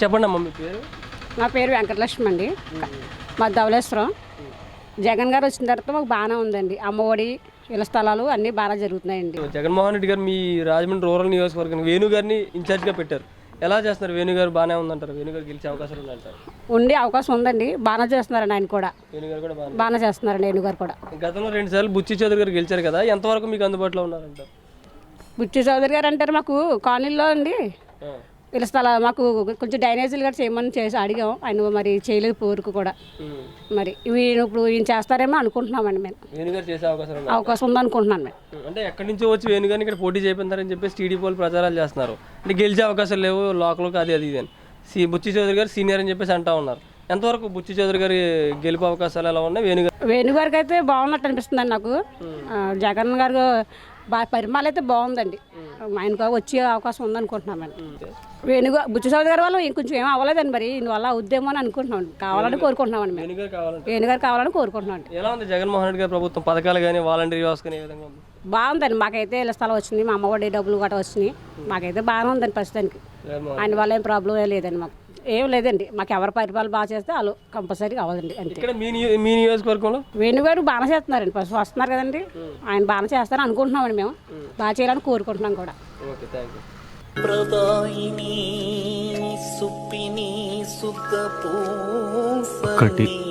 చెప్పండి అమ్మ మీ పేరు? నా పేరు వెంకటలక్ష్మి అండి. మా ధవళేశ్వరం. జగన్ గారు వచ్చిన తర్వాత మాకు బాగానే ఉందండి. అమ్మఒడి ఇళ్ళ స్థలాలు అన్నీ బాగా జరుగుతున్నాయండి. జగన్మోహన్ రెడ్డి గారు మీ రాజమండ్రి రూరల్ నియోజకవర్గం వేణు గారిని ఇన్ఛార్జ్గా పెట్టారు. ఎలా చేస్తున్నారు? వేణు గారు బాగానే ఉందంటారు. వేణు గారు గెలిచే అవకాశాలు ఉన్నాయంటారు ఉండే అవకాశం ఉందండి. బాగానే చేస్తున్నారండి ఆయన కూడా. వేణు గారు కూడా బాగా బాగానే చేస్తున్నారండి నేను గారు కూడా. గతంలో రెండు సార్లు బుచ్చి చౌదరి గారు గెలిచారు కదా ఎంతవరకు మీకు అందుబాటులో ఉన్నారంటారు? బుచ్చి చౌదరి గారు అంటారు మాకు కాలనీలో అండి. ఆ. ఇళ్ళ స్థలాలు మాకు కొంచెం డ్రైనేజీలు కూడా చేయమని చేసి అడిగాం. ఆయన మరి చేయలేదు పోరుకు కూడా. మరి ఈయన ఇప్పుడు ఈయన చేస్తారేమో అనుకుంటున్నామండి మేము. అవకాశం ఉందనుకుంటున్నాను మేము. అంటే ఎక్కడి నుంచో వచ్చి వేణు గారిని ఇక్కడ పోటీ చేపిస్తారని చెప్పేసి టీడీపీ వాళ్ళు ప్రచారాలు చేస్తున్నారు. అంటే గెలిచే అవకాశాలు లేవు లోకల్కి అది అది ఇది అని. సి బుచ్చి చౌదరి గారు సీనియర్ అని చెప్పేసి అంటా ఉన్నారు. ఎంతవరకు బుచ్చి చౌదరి గారి గెలుపు అవకాశాలు ఎలా ఉన్నాయి? వేణు గారు వేణుగారికి అయితే బాగున్నట్టు అనిపిస్తుందండి నాకు. జగన్ గారు బాగా పరిమాణాలు అయితే బాగుందండి. ఆయనకు వచ్చే అవకాశం ఉందనుకుంటున్నామండి వేణుగా బుచ్చి చౌదరి గారి వల్ల ఇంకొంచెం ఏం అవ్వలేదండి మరి. ఇందువల్ల అవుద్దేమో అని అనుకుంటున్నాం కావాలని కావాలంటే? వేణుగారు కావాలని కోరుకుంటున్నాం ఎలా ఉంది జగన్మోహన్ రెడ్డి గారి ప్రభుత్వం? పథకాలు కానీ వాలంటీర్ వ్యవస్థ కానీ విధంగా బాగుందండి. మాకైతే ఇళ్ళ స్థలం వచ్చింది మా అమ్మఒడి డబ్బులు గట్రా వచ్చినాయి. మాకైతే బాగానే ఉందండి ప్రస్తుతానికి. ఆయన వల్ల ఏం ప్రాబ్లం లేదండి మాకు. ఏం లేదండి. మాకు ఎవరి పరిపాలన బాగా చేస్తే వాళ్ళు కంపల్సరీ కావాలండి అంతే. ఇక్కడ మీ నియో- మీ నియోజకవర్గంలో? వేణుగారు బాగా చేస్తున్నారండి. ఫస్ట్ వస్తున్నారు కదండి. ఆయన బాగా చేస్తారని అనుకుంటున్నామండి మేము. బాగా చేయాలని కోరుకుంటున్నాం కూడా. ఓకే థ్యాంక్ యూ ప్రదాయిని సుప్పిని సుత పూసని